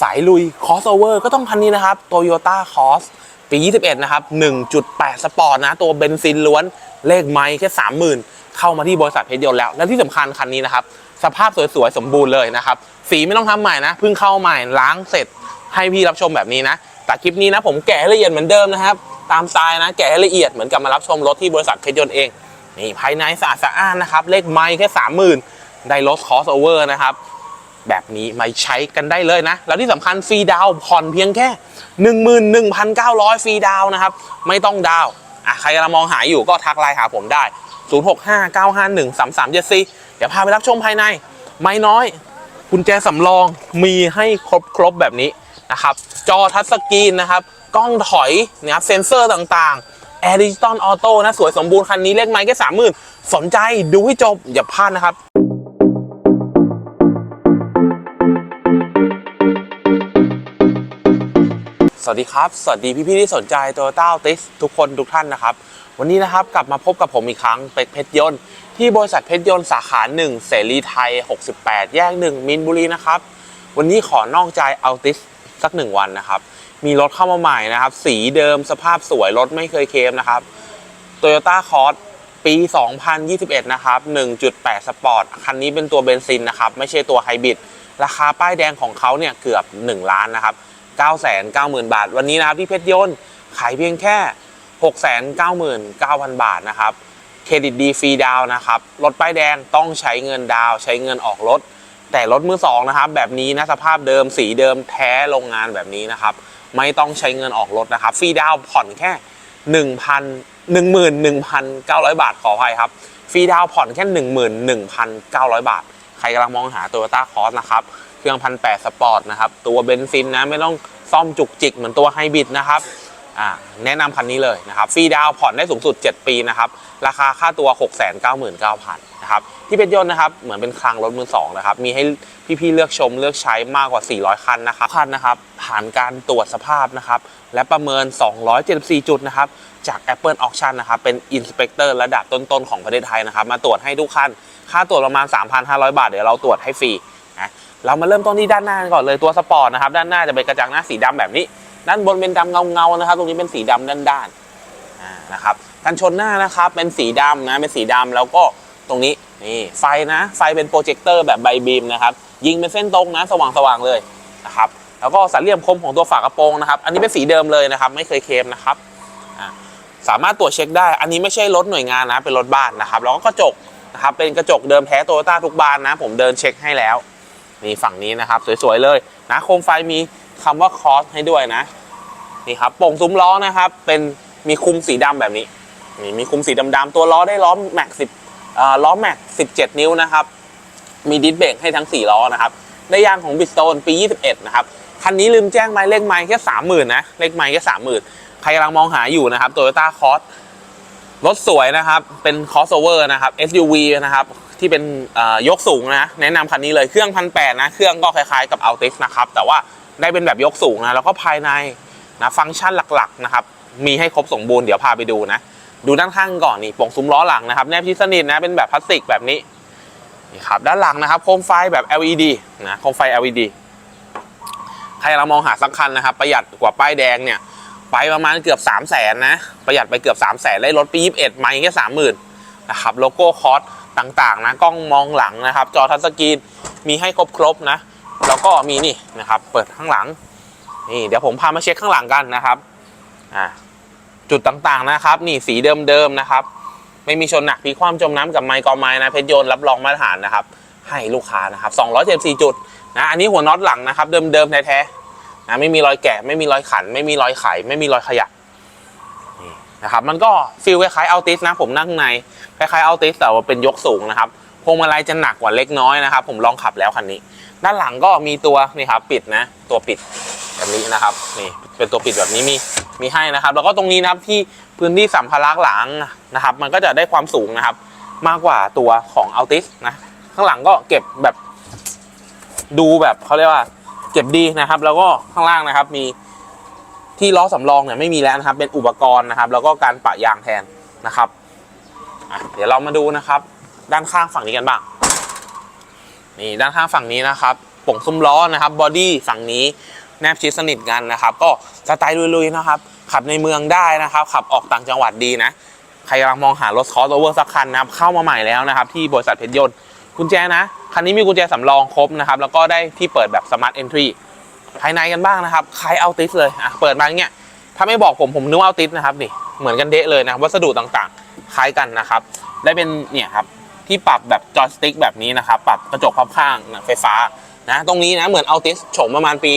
สายลุย crossover ก็ต้องคันนี้นะครับ Toyota Cross ปี 21 นะครับ 1.8 สปอร์ตนะ ตัวเบนซินล้วน เลขไมค์แค่ 30,000 เข้ามาที่บริษัทเพชรยนต์แล้ว และที่สำคัญคันนี้นะครับ สภาพสวยๆ สมบูรณ์เลยนะครับ สีไม่ต้องทำใหม่นะ เพิ่งเข้าใหม่ ล้างเสร็จ ให้พี่รับชมแบบนี้นะ แต่คลิปนี้นะ ผมแกะให้ละเอียดเหมือนเดิมนะครับ ตามสไตล์นะ แกะให้ละเอียดเหมือนกับมารับชมรถที่บริษัทเพชรยนต์เอง นี่ภายในสะอาดสะอ้านนะครับ เลขไมค์แค่ 30,000 ได้รถ crossover นะครับ แบบนี้มาใช้กันได้เลยนะ แล้วที่สำคัญฟรีดาวผ่อนเพียงแค่ 11,900 ฟรีดาวนะครับ ไม่ต้องดาวอะใครกำลังมองหาอยู่ก็ทักไลน์หาผมได้ 0659513374 เดี๋ยวพาไปรับชมภายใน ไม่น้อยกุญแจสำรองมีให้ครบครบแบบนี้นะครับ จอทัชสกรีนนะครับ กล้องถอยนะครับเซ็นเซอร์ต่างๆแอร์ดิจิตอลออโต้นะ สวยสมบูรณ์คันนี้เลขไม้แค่สามหมื่นสนใจดูให้จบ อย่าพลาดนะครับ สวัสดีครับ สวัสดีพี่ๆที่สนใจ Toyota Altis ทุกคนทุกท่านนะครับ วันนี้นะครับกลับมาพบกับผมอีกครั้งเป็กเพชรยนต์ที่บริษัทเพชรยนต์สาขา 1 เสรีไทย 68 แยก 1 มินบุรีนะครับ วันนี้ขอนอกใจ Altis สักหนึ่งวันนะครับ มีรถเข้ามาใหม่นะครับ สีเดิมสภาพสวยรถไม่เคยเคมนะครับ Toyota Cross ปี 2021 นะครับ 1.8 สปอร์ตคันนี้เป็นตัวเบนซินนะครับ ไม่ใช่ตัวไฮบริดราคาป้ายแดงของเขาเนี่ยเกือบ 1 ล้านนะครับ 990,000 บาท วันนี้นะครับที่เพชรยนต์ขายเพียงแค่ 699,000 บาทนะครับเครดิตดีฟรีดาวนะครับรถป้ายแดงต้องใช้เงินดาวใช้เงินออกรถ แต่รถมือสองนะครับแบบนี้นะสภาพเดิมสีเดิมแท้โรงงานแบบนี้นะครับไม่ต้องใช้เงินออกรถนะครับฟรีดาวผ่อนแค่1,000 11,900 บาทขออภัยครับฟรีดาวผ่อนแค่ 11,900 บาท ใครกำลังมองหา t o y ต้าคอสนะครับ เครื่องพันแปดสปอร์ตนะครับ ตัวเบนซินนะไม่ต้องซ่อมจุกจิกเหมือนตัวไฮบริดนะครับแนะนำคันนี้เลยนะครับฟรีดาวผ่อนได้สูงสุด 7 ปีนะครับ ราคาค่าตัว 699,000 นะครับที่เป็นยนต์นะครับเหมือนเป็นคลังรถมือสองนะครับมีให้พี่ๆเลือกชมเลือกใช้มากกว่า 400 คันนะครับคันนะครับผ่านการตรวจสภาพนะครับและประเมิน 274 จุดนะครับจาก Apple Auction นะครับเป็นอินสเปกเตอร์ระดับต้นๆของประเทศไทยนะครับมาตรวจให้ทุกคันค่าตรวจประมาณ 3,500 บาท เดี๋ยวเราตรวจให้ฟรีนะเรามาเริ่มต้นที่ด้านหน้าก่อนเลยตัวสปอร์ตนะครับด้านหน้าจะเป็นกระจังหน้าสีดำแบบนี้ ด้านบนเป็นดำเงาๆนะครับ ตรงนี้เป็นสีดำด้านๆนะครับกันชนหน้านะครับเป็นสีดำนะเป็นสีดำแล้วก็ ตรงนี้นี่ไฟนะไฟเป็นโปรเจคเตอร์แบบใบบีมนะครับยิงเป็นเส้นตรงนะสว่างๆเลยนะครับแล้วก็สันเหลี่ยมคมของตัวฝากระโปรงนะครับ อันนี้เป็นสีเดิมเลยนะครับ ไม่เคยเคมนะครับสามารถตรวจเช็คได้ อันนี้ไม่ใช่รถหน่วยงานนะ เป็นรถบ้านนะครับ แล้วก็กระจกนะครับ เป็นกระจกเดิมแท้โตโยต้าทุกบานนะ ผมเดินเช็คให้แล้ว นี่ฝั่งนี้นะครับ สวยๆเลยนะโคมไฟมีคำว่าคอสให้ด้วยนะ นี่ครับโป่งซุ้มล้อนะครับ เป็นมีคุมสีดำแบบนี้ นี่มีคุมสีดำๆตัวล้อได้ล้อแม็กสิบ ล้อแม็ก 17 นิ้วนะครับ มีดิสเบรกให้ทั้ง 4 ล้อนะครับ ได้ยางของบิสโตนปี 21 นะครับ คันนี้ลืมแจ้งไม้เลขไม้แค่30,000นะ เลขไม้แค่30,000 ใครกำลังมองหาอยู่นะครับ Toyota Cross รถสวยนะครับ เป็น crossover นะครับ SUV นะครับ ที่เป็นเอ่อยกสูงนะ แนะนำคันนี้เลย เครื่องพันแปดนะ เครื่องก็คล้ายๆกับ Altis นะครับ แต่ว่าได้เป็นแบบยกสูงนะ แล้วก็ภายในนะ ฟังก์ชันหลักๆนะครับ มีให้ครบสมบูรณ์ เดี๋ยวพาไปดูนะ ดูด้านข้างก่อนนี่โป่งซุ้มล้อหลังนะครับแนบชิดสนิทนะเป็นแบบพลาสติกแบบนี้นี่ครับด้านหลังนะครับโคมไฟแบบ LED นะโคมไฟ LED ใครเรามองหาสักคันนะครับ ประหยัดกว่าป้ายแดงเนี่ย ไปประมาณเกือบ 3 0 0แสนนะ ประหยัดไปเกือบ 3 0 0แสนได้รถปี 21 ไม่แค่ 30,000นะครับโลโก้คอสต่างๆนะกล้องมองหลังนะครับ จอทัชสกรีนมีให้ครบๆนะ แล้วก็มีนี่นะครับ เปิดข้างหลังนี่เดี๋ยวผมพามาเช็คข้างหลังกันนะครับอ่า จุดต่างๆนะครับ นี่สีเดิมๆนะครับ ไม่มีชนหนักพลิกคว่ำจมน้ำกับไมค์กอไม้นะเพชรยนรับรองมาตรฐานนะครับ ให้ลูกค้านะครับ274จุดนะอันนี้หัวน็อตหลังนะครับ เดิมๆแท้ๆนะไม่มีรอยแกะไม่มีรอยขัน ไม่มีรอยไข ไม่มีรอยขยับนะครับมันก็ฟีลคล้ายๆเอัลติสนะ ผมนั่งในคล้ายๆเอัลติสแต่ว่าเป็นยกสูงนะครับพวงมาลัยจะหนักกว่าเล็กน้อยนะครับ ผมลองขับแล้วคันนี้ ด้านหลังก็มีตัวนี่ครับปิดนะ ตัวปิด แบบนี้นะครับนี่เป็นตัวปิดแบบนี้มีมีให้นะครับ แล้วก็ตรงนี้นะครับที่พื้นที่สัมภาระหลังนะครับ มันก็จะได้ความสูงนะครับ มากกว่าตัวของอัลติสนะข้างหลังก็เก็บแบบดูแบบเขาเรียกว่า เก็บดีนะครับ แล้วก็ข้างล่างนะครับมีที่ล้อสำรองเนี่ยไม่มีแล้วนะครับ เป็นอุปกรณ์นะครับ แล้วก็การปะยางแทนนะครับเดี๋ยวเรามาดูนะครับ ด้านข้างฝั่งนี้กันบ้างนี่ด้านข้างฝั่งนี้นะครับป่งซุ้มล้อนะครับบอดี้ฝั่งนี้ แนบชิดสนิทกันนะครับ ก็สไตล์ลุยๆนะครับ ขับในเมืองได้นะครับ ขับออกต่างจังหวัดดีนะ ใครกำลังมองหารถคอสโอเวอร์สักคันนะครับ เข้ามาใหม่แล้วนะครับ ที่บริษัทเพชรยนต์กุญแจนะ คันนี้มีกุญแจสำรองครบนะครับ แล้วก็ได้ที่เปิดแบบสมาร์ทเอนทรีภายในกันบ้างนะครับคล้ายเอาติสเลยอะเปิดมาอย่างเงี้ย ถ้าไม่บอกผมผมนึกว่าเอาติสนะครับนี่ เหมือนกันเดะเลยนะ วัสดุต่างๆ คล้ายกันนะครับ ได้เป็นเนี่ยครับที่ปรับแบบจอยสติ๊กแบบนี้นะครับ ปรับกระจกพับข้างไฟฟ้า นะตรงนี้นะเหมือนเอาติสโฉมประมาณปี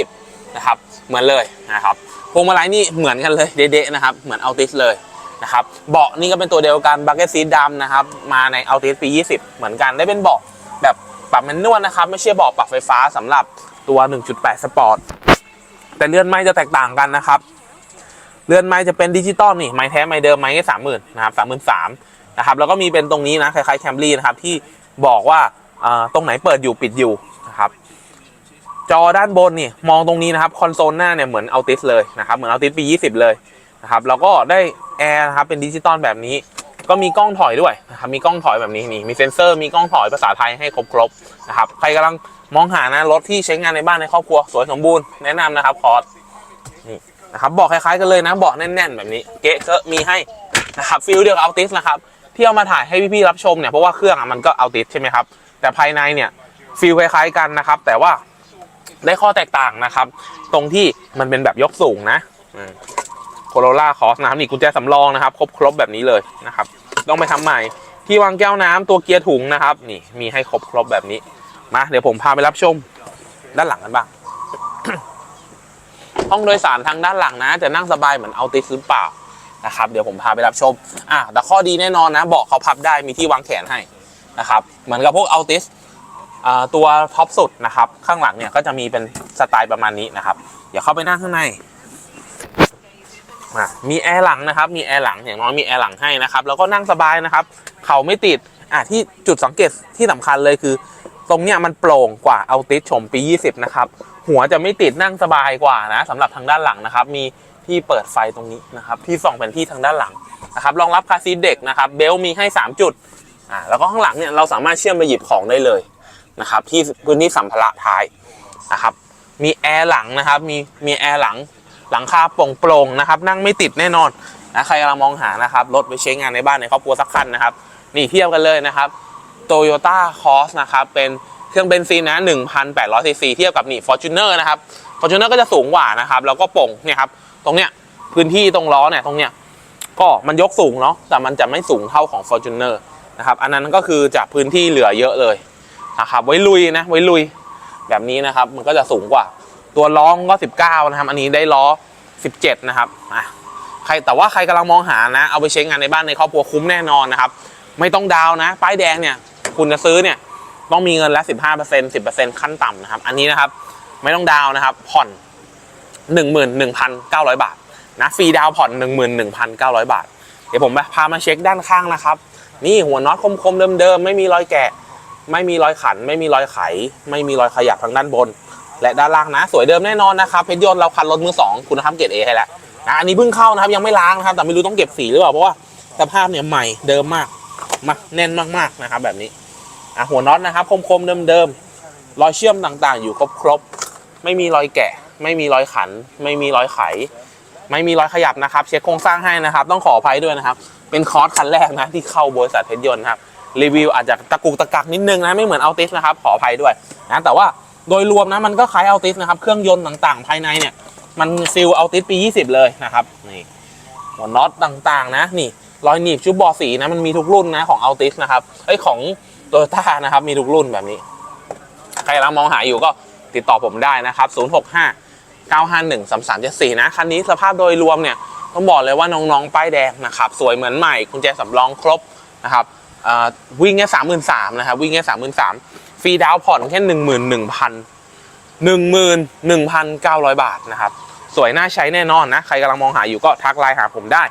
20 นะครับ เหมือนเลยนะครับพวงมาลัยนี่เหมือนกันเลยเดะๆนะครับ เหมือนเอาติสเลยนะครับเบาะนี่ก็เป็นตัวเดียวกันบักเก็ตซีดดำนะครับ มาในเอาติสปี 20 เหมือนกันได้เป็นเบาะแบบปรับแมนนวลนะครับ ไม่ใช่เบาะปรับไฟฟ้าสำหรับตัว 1.8 สปอร์ตแต่เลื่อนไม้จะแตกต่างกันนะครับ เลื่อนไม้จะเป็นดิจิตอลนี่ไม้แท้ไม้เดิมไม้แค่สามหมื่นนะครับสามหมื่นสามนะครับแล้วก็มีเป็นตรงนี้นะคล้ายๆแคมรี่นะครับที่บอกว่าตรงไหนเปิดอยู่ปิดอยู่ จอด้านบนนี่มองตรงนี้นะครับคอนโซลหน้าเนี่ยเหมือนเอาติสเลยนะครับเหมือนเอาติสปี20 เลยนะครับแล้วก็ได้แอร์นะครับเป็นดิจิตอลแบบนี้ ก็มีกล้องถอยด้วยนะครับมีกล้องถอยแบบนี้นี่มีเซ็นเซอร์มีกล้องถอยภาษาไทยให้ครบๆนะครับใครกำลังมองหานะรถที่ใช้งานในบ้านในครอบครัวสวยสมบูรณ์แนะนำนะครับคอร์สนี่นะครับบอกคล้ายๆกันเลยนะเบาะแน่นๆ แบบนี้เก๊ะก็มีให้นะครับฟิลเดียวกับเอัลติสนะครับที่เอามาถ่ายให้พี่ๆรับชมเนี่ยเพราะว่าเครื่องอะมันก็เอัลติสใช่ไหมครับแต่ภายในเนี่ยฟิลคล้ายๆกันนะครับแต่ว่า ได้ข้อแตกต่างนะครับ ตรงที่มันเป็นแบบยกสูงนะโคโรล่าคอสนะครับนี่กุญแจสำรองนะครับ ครบๆแบบนี้เลยนะครับ ต้องไปทำใหม่ที่วางแก้วน้ำตัวเกียร์ถุงนะครับ นี่มีให้ครบๆแบบนี้มาเดี๋ยวผมพาไปรับชมด้านหลังกันบ้าง ห้องโดยสารทางด้านหลังนะ จะนั่งสบายเหมือนเอาติสหรือเปล่านะครับ เดี๋ยวผมพาไปรับชมอะแต่ข้อดีแน่นอนนะเบาะเขาพับได้มีที่วางแขนให้นะครับ เหมือนกับพวกเอาติส ตัวท็อปสุดนะครับ ข้างหลังเนี่ยก็จะมีเป็นสไตล์ประมาณนี้นะครับ เดี๋ยวเข้าไปนั่งข้างในมีแอร์หลังนะครับ มีแอร์หลังอย่างน้อยมีแอร์หลังให้นะครับ แล้วก็นั่งสบายนะครับ เข่าไม่ติดอะที่จุดสังเกตที่สำคัญเลยคือ ตรงเนี้ยมันโปร่งกว่าเอาติสชมปี 20 นะครับ หัวจะไม่ติดนั่งสบายกว่านะสำหรับทางด้านหลังนะครับ มีที่เปิดไฟตรงนี้นะครับ ที่ส่องเป็นที่ทางด้านหลังนะครับรองรับคาซีเด็กนะครับ เบลมีให้ 3 จุดอ่าแล้วก็ข้างหลังเนี่ยเราสามารถเชื่อมไปหยิบของได้เลย นะครับ ที่พื้นที่สัมภาระท้ายนะครับ มีแอร์หลังนะครับ มีมีแอร์หลังหลังคาโปร่งๆนะครับ นั่งไม่ติดแน่นอนนะใครกำลังมองหานะครับรถไปใช้งานในบ้านในครอบครัวสักคันนะครับนี่เทียบกันเลยนะครับ Toyota Cross นะครับเป็นเครื่องเบนซินนะ 1,800ซีซีเทียบกับนี่ Fortuner นะครับ Fortuner ก็จะสูงกว่านะครับ แล้วก็โป่งเนี่ยครับ ตรงเนี้ยพื้นที่ตรงล้อเนี่ยตรงเนี้ยก็มันยกสูงเนาะแต่มันจะไม่สูงเท่าของ Fortuner นะครับ อันนั้นก็คือจะพื้นที่เหลือเยอะเลย นะครับไว้ลุยนะไว้ลุยแบบนี้นะครับ มันก็จะสูงกว่า ตัวล้อก็ 19 นะครับ อันนี้ได้ล้อ 17 นะครับอะใครแต่ว่าใครกำลังมองหานะ เอาไปใช้งานในบ้านในครอบครัวคุ้มแน่นอนนะครับ ไม่ต้องดาวนะ ป้ายแดงเนี่ย คุณจะซื้อเนี่ย ต้องมีเงินละ 15% 10%ขั้นต่ำนะครับ อันนี้นะครับ ไม่ต้องดาวนะครับ ผ่อน 11,900 บาทนะฟรีดาวน์ผ่อน 11,900 บาท เดี๋ยวผมพามาเช็คด้านข้างนะครับ นี่หัวน็อตคมๆเดิมๆไม่มีรอยแกะ ไม่มีรอยขัน ไม่มีรอยไข ไม่มีรอยขยับทางด้านบน และด้านล่างนะ สวยเดิมแน่นอนนะครับเพชรยนต์เราคันรถมือสองคุณภาพเกรดเอให้แล้วนะอันนี้เพิ่งเข้านะครับยังไม่ล้างนะครับ แต่ไม่รู้ต้องเก็บสีหรือเปล่าเพราะว่าสภาพเนี่ยใหม่เดิมมากมาแน่นมากๆนะครับ แบบนี้อะหัวน็อตนะครับคมๆเดิมๆรอยเชื่อมต่างๆ อยู่ครบๆไม่มีรอยแกะ ไม่มีรอยขัน ไม่มีรอยไข ไม่มีรอยขยับนะครับ เช็คโครงสร้างให้นะครับ ต้องขออภัยด้วยนะครับ เป็นคอร์สคันแรกนะที่เข้าบริษัทเพชรยนต์ครับ รีวิวอาจจะตะกุกตะกักนิดนึงนะไม่เหมือนอัลติสนะครับขออภัยด้วยนะแต่ว่าโดยรวมนะมันก็คล้ายอัลติสนะครับเครื่องยนต์ต่างๆ ภายในเนี่ยมันฟิลอัลติสปี 20 เลยนะครับนี่หัวน็อตต่างๆ นะนี่รอยหนีบชุบบอสีนะมันมีทุกรุ่นนะของอัลติสนะครับไอของโตโยต้านะครับมีทุกรุ่นแบบนี้ ใครกำลังมองหาอยู่ก็ติดต่อผมได้นะครับ 065 951 3374 นะ คันนี้สภาพโดยรวมเนี่ยต้องบอกเลยว่าน้องๆ ป้ายแดงนะครับ สวยเหมือนใหม่กุญแจสำรองครบนะครับ วิ่งแค่สามหมื่นสามนะครับวิ่งแค่สามหมื่นสามฟรีดาวน์ผ่อนแค่หนึ่งหมื่นหนึ่งพันหนึ่งหมื่นหนึ่งพันเก้าร้อยบาทนะครับ สวยน่าใช้แน่นอนนะ ใครกำลังมองหาอยู่ก็ทักไลน์หาผมได้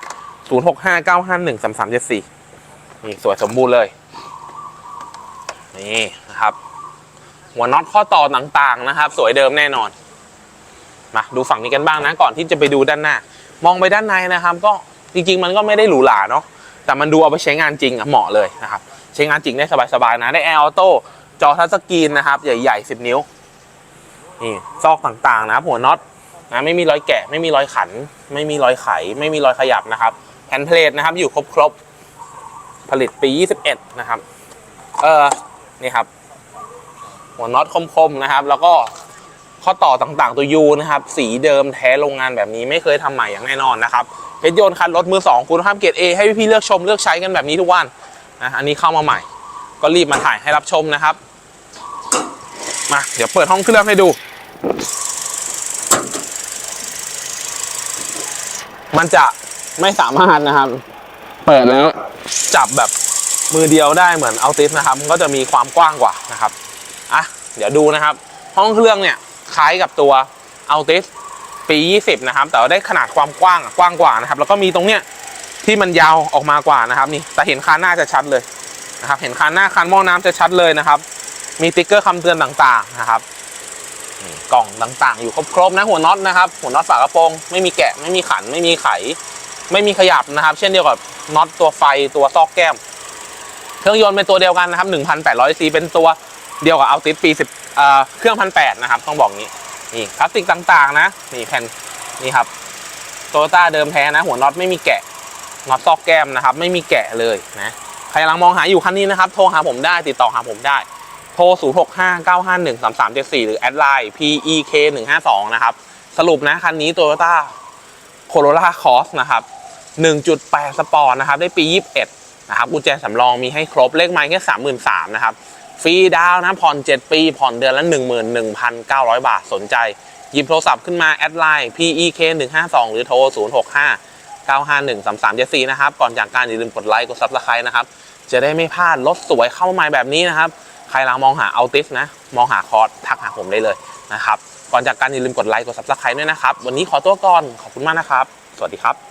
065 951 3374นี่สวยสมบูรณ์เลยนี่นะครับหัวน็อตข้อต่อต่างๆนะครับ สวยเดิมแน่นอน มาดูฝั่งนี้กันบ้างนะ ก่อนที่จะไปดูด้านหน้า มองไปด้านในนะครับ ก็จริงๆ มันก็ไม่ได้หรูหราเนาะ แต่มันดูเอาไปใช้งานจริงอะเหมาะเลยนะครับใช้งานจริงได้สบายๆนะได้แอร์ออโต้จอทัชสกรีนนะครับใหญ่ๆ10 นิ้วนี่ซอกต่างๆนะครับหัวน็อตนะไม่มีรอยแกะไม่มีรอยขัน ไม่มีรอยไข ไม่มีรอยขยับนะครับแผ่นเพลทนะครับอยู่ครบครบๆผลิตปี 21 นะครับ เออนี่ครับ หัวน็อตคมๆนะครับ แล้วก็ข้อต่อต่างๆตัวยูนะครับ สีเดิมแท้โรงงานแบบนี้ไม่เคยทำใหม่อย่างแน่นอนนะครับ เพชรยนต์คันรถมือสองคุณภาพเกรด A ให้พี่ๆเลือกชมเลือกใช้กันแบบนี้ทุกวันนะอันนี้เข้ามาใหม่ ก็รีบมาถ่ายให้รับชมนะครับ มาเดี๋ยวเปิดห้องเครื่องให้ดู มันจะไม่สามารถนะครับ เปิดแล้วจับแบบมือเดียวได้เหมือนเอาติสนะครับก็จะมีความกว้างกว่านะครับอะเดี๋ยวดูนะครับ ห้องเครื่องเนี่ยคล้ายกับตัวเอาติส ปี 20 นะครับ แต่ว่าได้ขนาดความกว้างกว้างกว่านะครับ แล้วก็มีตรงเนี้ยที่มันยาวออกมากว่านะครับ นี่แต่เห็นคานหน้าจะชัดเลยนะครับ เห็นคานหน้าคานหม้อน้ำจะชัดเลยนะครับ มีติ๊กเกอร์คำเตือนต่างๆนะครับกล่องต่างๆ อยู่ครบๆนะหัวน็อตนะครับ หัวน็อตฝากระโปรงไม่มีแกะไม่มีขันไม่มีไข ไม่มีขยับนะครับ เช่นเดียวกับน็อตตัวไฟตัวซอกแก้ม เครื่องยนต์เป็นตัวเดียวกันนะครับ1,800ซีเป็นตัวเดียวกับเอาติสปี10เครื่องพันแนะครับต้องบอกงี้ นี่พลาสติกต่างๆนะ นี่แผ่นนี่ครับโตโยต้าเดิมแท้นะ หัวน็อตไม่มีแกะน็อตซอกแก้มนะครับ ไม่มีแกะเลยนะ ใครกำลังมองหาอยู่คันนี้นะครับ โทรหาผมได้ติดต่อหาผมได้ โทร 0 6 5 9 5 1 3 3 7 4 หรือแอดไลน์ PEK 1 5 2นะครับ สรุปนะ คันนี้ Toyota Corolla Cross นะครับ 1.8 สปอร์ตนะครับ ได้ปี 21 นะครับกุญแจสำรองมีให้ครบเลขไม้แค่ 33,000นะครับ ฟรีดาวนะผ่อน 7 ปี ผ่อนเดือนละ 11,900 บาทสนใจ หยิบโทรศัพท์ขึ้นมา แอดไลน์ PEK 1 5 2หรือโทร 0 6 5 951 33 7 4 นะครับ ก่อนจากการอย่าลืมกดไลค์ กด Subscribe นะครับ จะได้ไม่พลาดรถสวยเข้ามาใหม่แบบนี้นะครับ ใครลังมองหาเอาติสนะ มองหาคอร์สทักหาผมได้เลยนะครับ ก่อนจากการอย่าลืมกดไลค์ กด Subscribe ด้วยนะครับ วันนี้ขอตัวก่อน ขอบคุณมากนะครับ สวัสดีครับ